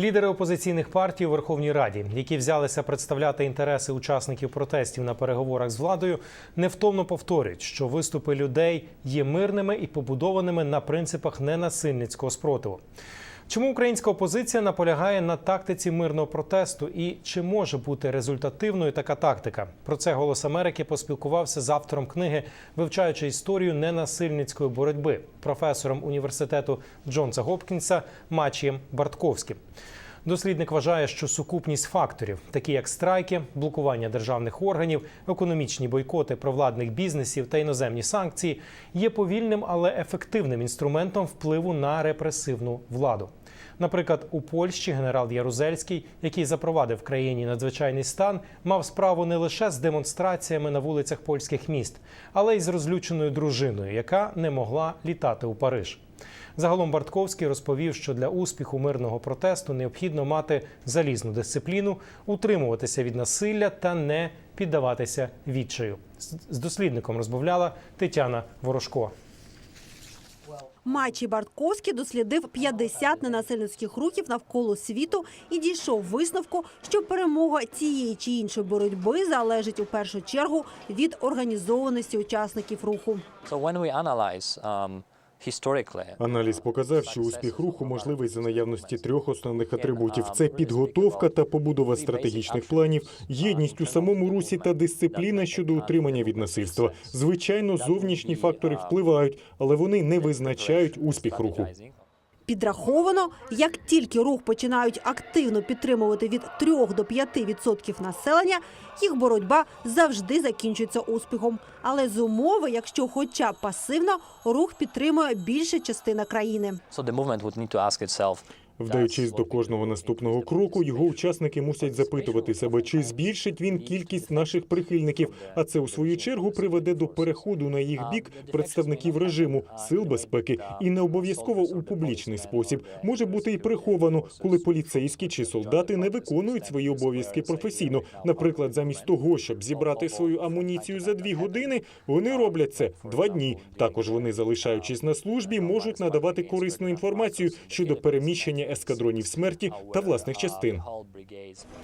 Лідери опозиційних партій у Верховній Раді, які взялися представляти інтереси учасників протестів на переговорах з владою, невтомно повторюють, що виступи людей є мирними і побудованими на принципах ненасильницького спротиву. Чому українська опозиція наполягає на тактиці мирного протесту і чи може бути результативною така тактика? Про це голос Америки поспілкувався з автором книги, вивчаючи історію ненасильницької боротьби, професором університету Джонса Гопкінса Мачієм Бартковським. Дослідник вважає, що сукупність факторів, такі як страйки, блокування державних органів, економічні бойкоти провладних бізнесів та іноземні санкції, є повільним, але ефективним інструментом впливу на репресивну владу. Наприклад, у Польщі генерал Ярузельський, який запровадив країні надзвичайний стан, мав справу не лише з демонстраціями на вулицях польських міст, але й з розлюченою дружиною, яка не могла літати у Париж. Загалом Бартковський розповів, що для успіху мирного протесту необхідно мати залізну дисципліну, утримуватися від насилля та не піддаватися відчаю. З- дослідником розмовляла Тетяна Ворожко. Мачі Бартковський дослідив 50 ненасильницьких рухів навколо світу і дійшов висновку, що перемога цієї чи іншої боротьби залежить у першу чергу від організованості учасників руху. So when we analyze um, Аналіз показав, що успіх руху можливий за наявності трьох основних атрибутів: це підготовка та побудова стратегічних планів, єдність у самому русі та дисципліна щодо утримання від насильства. Звичайно, зовнішні фактори впливають, але вони не визначають успіх руху. Підраховано, як тільки рух починають активно підтримувати від 3 до 5 відсотків населення, їх боротьба завжди закінчується успіхом. Але з умови, якщо хоча б пасивно, рух підтримує більша частина країни. Вдаючись до кожного наступного кроку, його учасники мусять запитувати себе, чи збільшить він кількість наших прихильників. А це у свою чергу приведе до переходу на їх бік представників режиму, сил безпеки, і не обов'язково у публічний спосіб може бути і приховано, коли поліцейські чи солдати не виконують свої обов'язки професійно. Наприклад, замість того, щоб зібрати свою амуніцію за дві години, вони роблять це два дні. Також вони, залишаючись на службі, можуть надавати корисну інформацію щодо переміщення ескадронів смерті та власних частин.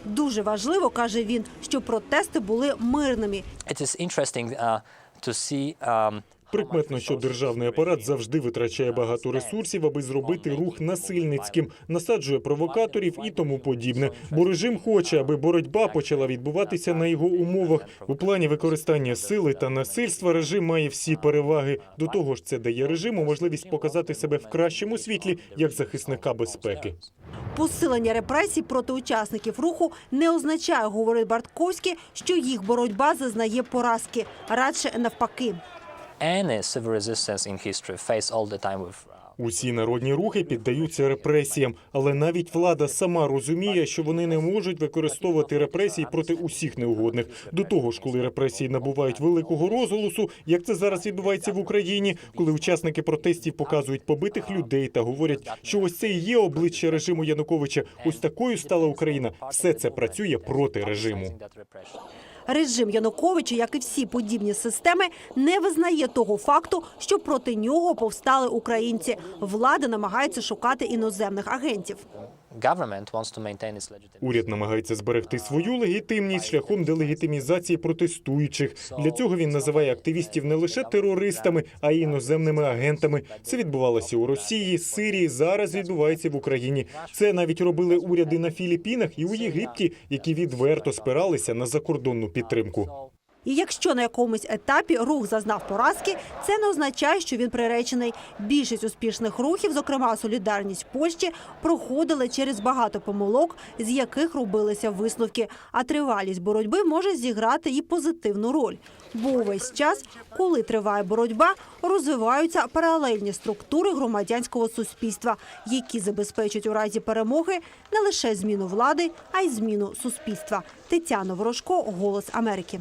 Дуже важливо, каже він, що протести були мирними. It is interesting uh, to see um, Прикметно, що державний апарат завжди витрачає багато ресурсів, аби зробити рух насильницьким, насаджує провокаторів і тому подібне. Бо режим хоче, аби боротьба почала відбуватися на його умовах. У плані використання сили та насильства режим має всі переваги. До того ж, це дає режиму можливість показати себе в кращому світлі як захисника безпеки. Посилення репресій проти учасників руху не означає, говорить Бартковський, що їх боротьба зазнає поразки, радше навпаки. Any civil resistance in history face all the time with uh, Усі народні рухи піддаються репресіям, але навіть влада сама розуміє, що вони не можуть використовувати репресії проти усіх неугодних. До того ж, коли репресії набувають великого розголосу, як це зараз відбувається в Україні, коли учасники протестів показують побитих людей та говорять, що ось це і є обличчя режиму Януковича. Ось такою стала Україна. Все це працює проти режиму. Режим Януковича, як і всі подібні системи, не визнає того факту, що проти нього повстали українці. Влада намагається шукати іноземних агентів. Уряд намагається зберегти свою легітимність шляхом делегітимізації протестуючих. Для цього він називає активістів не лише терористами, а й іноземними агентами. Це відбувалося у Росії, Сирії. Зараз відбувається в Україні. Це навіть робили уряди на Філіппінах і у Єгипті, які відверто спиралися на закордонну підтримку. І якщо на якомусь етапі рух зазнав поразки, це не означає, що він приречений. Більшість успішних рухів, зокрема солідарність Польщі, проходили через багато помилок, з яких робилися висновки. А тривалість боротьби може зіграти і позитивну роль. Бо увесь час, коли триває боротьба, розвиваються паралельні структури громадянського суспільства, які забезпечать у разі перемоги не лише зміну влади, а й зміну суспільства. Тетяна Ворожко, Голос Америки.